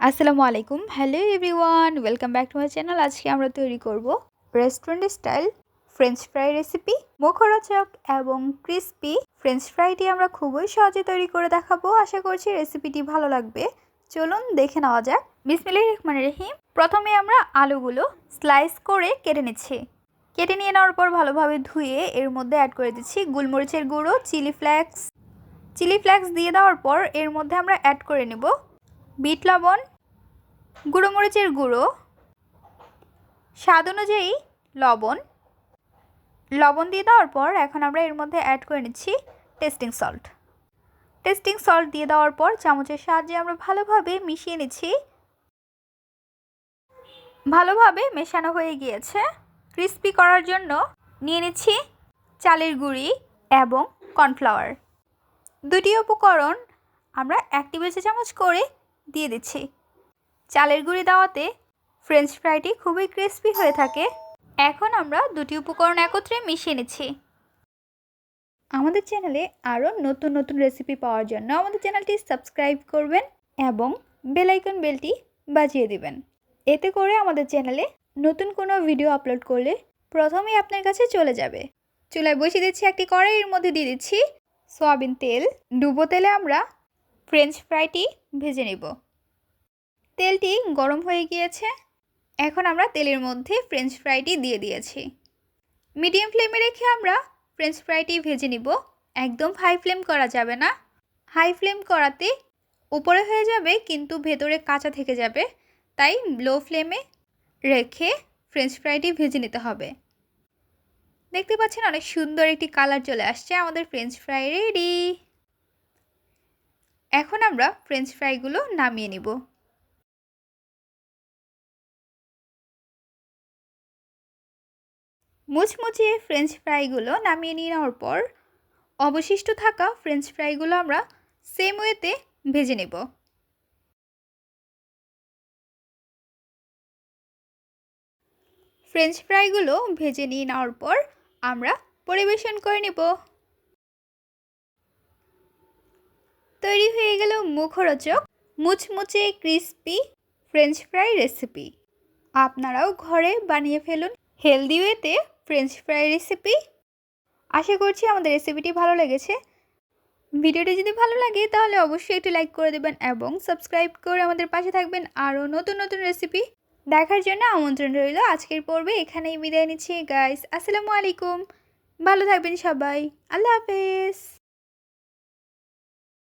আসসালামু আলাইকুম। Hello everyone welcome back to my channel আজকে আমরা তৈরি করব restaurant style french fry recipe মুখরোচক এবং ক্রিস্পি ফ্রেঞ্চ ফ্রাইটি আমরা খুবই সহজে তৈরি করে দেখাবো। আশা করছি রেসিপিটি ভালো লাগবে। চলুন দেখে নেওয়া যাক। বিসমিল্লাহির রহমানির রহিম। প্রথমে আমরা আলুগুলো স্লাইস করে কেটে নিচ্ছি। কেটে নিয়ে নেওয়ার পর ভালোভাবে ধুয়ে এর মধ্যে অ্যাড করে দিচ্ছি গোলমরিচের গুঁড়ো চিলি ফ্লেক্স চিলি ফ্লেক্স দিয়ে দেওয়ার পর এর মধ্যে আমরা অ্যাড করে নেব বিট লবণ গুঁড়ো মরিচের গুঁড়ো, স্বাদ অনুযায়ী লবণ। লবণ দিয়ে দেওয়ার পর এখন আমরা এর মধ্যে অ্যাড করে নিচ্ছি টেস্টিং সল্ট টেস্টিং সল্ট দিয়ে দেওয়ার পর চামচের সাহায্যে আমরা ভালোভাবে মিশিয়ে নিচ্ছি। ভালোভাবে মেশানো হয়ে গিয়েছে। ক্রিস্পি করার জন্য নিয়ে নিচ্ছি চালের গুঁড়ি এবং কর্নফ্লাওয়ার দুটি উপকরণ আমরা এক টেবিল চামচ করে দিয়ে দিচ্ছি। চালের গুঁড়ি দেওয়াতে ফ্রেঞ্চ ফ্রাইটি খুবই ক্রিস্পি হয়ে থাকে। এখন আমরা দুটি উপকরণ একত্রে মিশিয়ে নিচ্ছি। আমাদের চ্যানেলে আরও নতুন নতুন রেসিপি পাওয়ার জন্য আমাদের চ্যানেলটি সাবস্ক্রাইব করবেন এবং বেলাইকন বেলটি বাজিয়ে দিবেন। এতে করে আমাদের চ্যানেলে নতুন কোনো ভিডিও আপলোড করলে প্রথমেই আপনার কাছে চলে যাবে। চুলায় বসিয়ে দিচ্ছি একটি কড়াইয়ের মধ্যে দিয়ে দিচ্ছি সয়াবিন তেল। ডুবো তেলে আমরা ফ্রেঞ্চ ফ্রাইটি ভেজে নেব। তেলটি গরম হয়ে গিয়েছে। এখন আমরা তেলের মধ্যে ফ্রেঞ্চ ফ্রাইটি দিয়ে দিয়েছি। মিডিয়াম ফ্লেমে রেখে আমরা ফ্রেঞ্চ ফ্রাইটি ভেজে নিব। একদম হাই ফ্লেম করা যাবে না। হাই ফ্লেম করাতে উপরে হয়ে যাবে কিন্তু ভেতরে কাঁচা থেকে যাবে। তাই লো ফ্লেমে রেখে ফ্রেঞ্চ ফ্রাইটি ভেজে নিতে হবে। দেখতে পাচ্ছেন অনেক সুন্দর একটি কালার চলে আসছে আমাদের ফ্রেঞ্চ ফ্রাই রেডি এখন আমরা ফ্রেঞ্চ ফ্রাইগুলো নামিয়ে নিব। মুচমুচে ফ্রেঞ্চ ফ্রাইগুলো নামিয়ে নিয়ে নেওয়ার পর, অবশিষ্ট থাকা ফ্রেঞ্চ ফ্রাইগুলো আমরা সেম ওয়েতে ভেজে নেব। ফ্রেঞ্চ ফ্রাইগুলো ভেজে নিয়ে নেওয়ার পর আমরা পরিবেশন করে নেব। তৈরি হয়ে গেল মুখরোচক, মুচমুচে ক্রিস্পি ফ্রেঞ্চ ফ্রাই রেসিপি আপনারাও ঘরে বানিয়ে ফেলুন হেলদি ওয়েতে ফ্রেঞ্চ ফ্রাই রেসিপি আশা করছি আমাদের রেসিপিটি ভালো লেগেছে। ভিডিওটি যদি ভালো লাগে, তাহলে অবশ্যই একটু লাইক করে দেবেন এবং সাবস্ক্রাইব করে আমাদের পাশে থাকবেন আরও নতুন নতুন রেসিপি দেখার জন্য আমন্ত্রণ রইল। আজকের পর্বে এখানেই বিদায় নিচ্ছি গাইস আসসালামু আলাইকুম। ভালো থাকবেন সবাই। আল্লাহ হাফেজ।